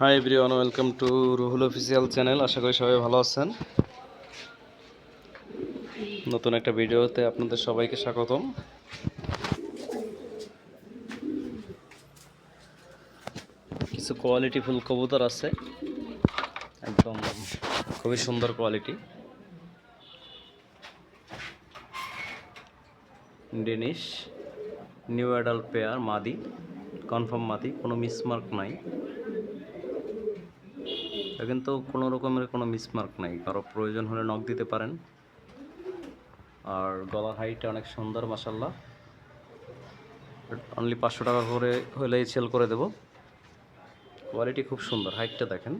Hi everyone welcome to Ruhul official channel আশা করি সবাই ভালো আছেন। নতুন একটা ভিডিওতে আপনাদের সবাইকে স্বাগতম। কিছু কোয়ালিটি ফুল কবুতর আছে। একদম খুবই সুন্দর quality Danish, new adult pair, মাদি, কনফার্ম মাদি, কোনো মিসমার্ক নাই। কিন্তু কোনো রকমের কোনো মিসমার্ক নাই। কারও প্রয়োজন হলে নখ দিতে পারেন। আর গলার হাইটটা অনেক সুন্দর মাসাল্লাহ অনলি পাঁচশো টাকা করে হলেই সেল করে দেব। কোয়ালিটি খুব সুন্দর হাইটটা দেখেন।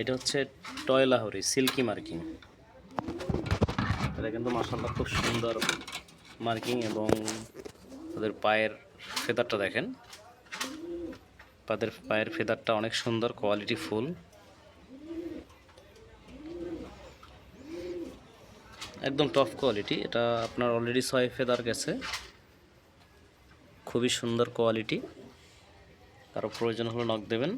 এটা হচ্ছে টয় লাহোরি, সিল্কি মার্কিং। এটা কিন্তু মাসাল্লাহ খুব সুন্দর মার্কিং এবং তাদের পায়ের ফেদারটা দেখেন। তাদের পায়ের ফেদারটা অনেক সুন্দর কোয়ালিটি ফুল। একদম টপ কোয়ালিটি এটা আপনার অলরেডি ছয় ফেদার গেছে। খুবই সুন্দর কোয়ালিটি কারও প্রয়োজন হলে নক দেবেন।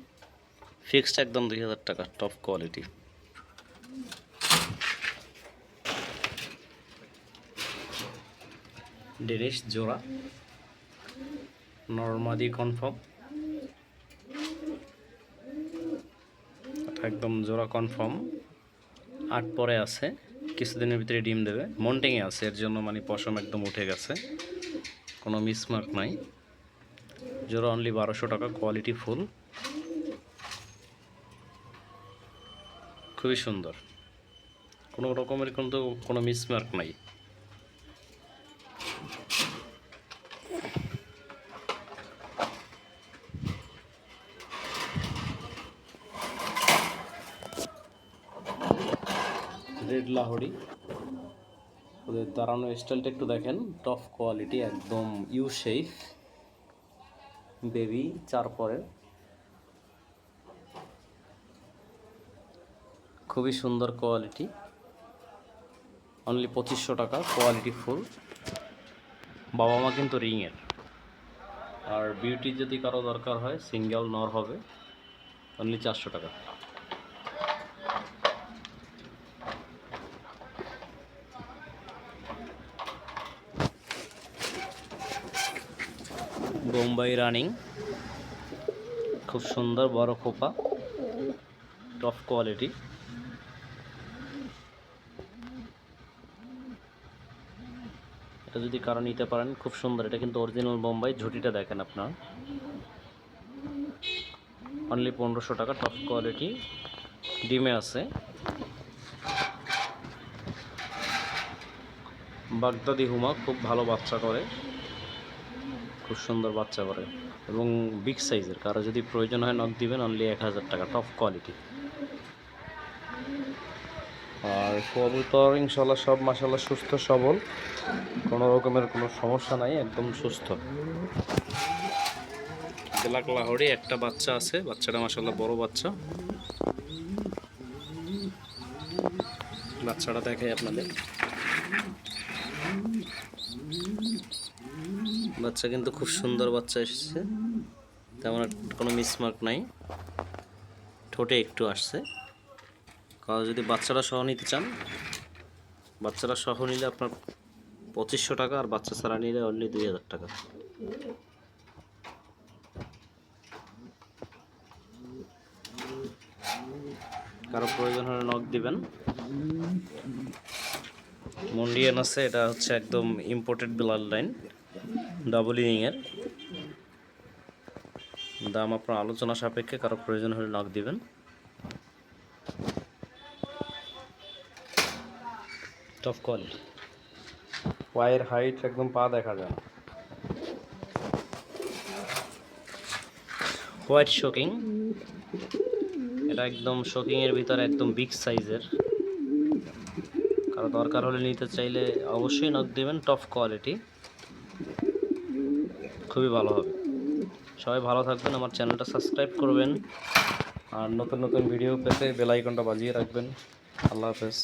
ফিক্সড একদম দুই হাজার টাকা টপ কোয়ালিটি ডেনিশ জোড়া। নর্মাদি কনফার্ম একদম জোড়া কনফার্ম আট পরে আছে, কিছুদিনের ভিতরে ডিম দেবে। মন্টিংয়ে আছে, এর জন্য মানে পশম একদম উঠে গেছে। কোনো মিসমার্ক নাই। জোড়া অনলি বারোশো টাকা কোয়ালিটি ফুল খুবই সুন্দর। কোনো রকমের কিন্তু কোনো মিসমার্ক নাই। রেড লাহোরি। ওদের দাঁড়ানো স্টাইলটা একটু দেখেন। টপ কোয়ালিটি একদম ইউ শেপ বেবি চার পরের খুবই সুন্দর কোয়ালিটি অনলি পঁচিশশো টাকা কোয়ালিটি ফুল বাবা মা কিন্তু রিংয়ের। আর বিউটি যদি কারও দরকার হয় সিঙ্গেল নর হবে। অনলি চারশো টাকা। বোম্বাই রানিং। খুব সুন্দর, বড় খোপা। টপ কোয়ালিটি এটা যদি কারও নিতে পারেন, খুব সুন্দর। এটা কিন্তু অরিজিনাল বোম্বাই, ঝুটিটা দেখেন আপনার। অনলি পনেরোশো টাকা টপ কোয়ালিটি ডিমে আছে। বাগদাদি হুমা খুব ভালো বাচ্চা করে। খুব সুন্দর বাচ্চা করে এবং বিগ সাইজের কারও যদি প্রয়োজন হয় নখ দিবেন অনলি এক হাজার টাকা টপ কোয়ালিটি আর কবুতর ইনশাল্লাহ সব মাসাল্লাহ সুস্থ, সবল। কোনো রকমের কোনো সমস্যা নাই, একদম সুস্থ। ব্ল্যাক লাহোরি একটা বাচ্চা আছে, বাচ্চাটা মাসাল্লাহ বড় বাচ্চা। বাচ্চাটা দেখাই আপনাদের। বাচ্চা কিন্তু খুব সুন্দর বাচ্চা এসেছে। তেমন কোনো মিসমার্ক নাই। ঠোঁটে একটু আসছে। কারও যদি বাচ্চারা সহ নিতে চান, বাচ্চারা সহ নিলে আপনার পঁচিশশো টাকা আর বাচ্চা ছাড়া নিলে অনলি দুই হাজার টাকা। কারও প্রয়োজন হলে নখ দিবেন। মন্ডিয়ান আছে, এটা হচ্ছে একদম ইম্পোর্টেড ব্লাড লাইন ডাবল ইনিংয়ের দাম আপনার আলোচনা সাপেক্ষে কারও প্রয়োজন হলে নখ দিবেন। টপ কোয়ালিটি পায়ের হাইট একদম পা দেখা যায় হোয়াইট শোকিং এটা একদম শোকিংয়ের ভিতরে একদম বিগ সাইজের কারও দরকার হলে নিতে চাইলে অবশ্যই নখ দেবেন টপ কোয়ালিটি খুবই ভালো হবে। সবাই ভালো থাকবেন, আমার চ্যানেলটা সাবস্ক্রাইব করবেন। আর নতুন নতুন ভিডিও পেতে বেলাইকনটা বাজিয়ে রাখবেন। আল্লাহ হাফেজ।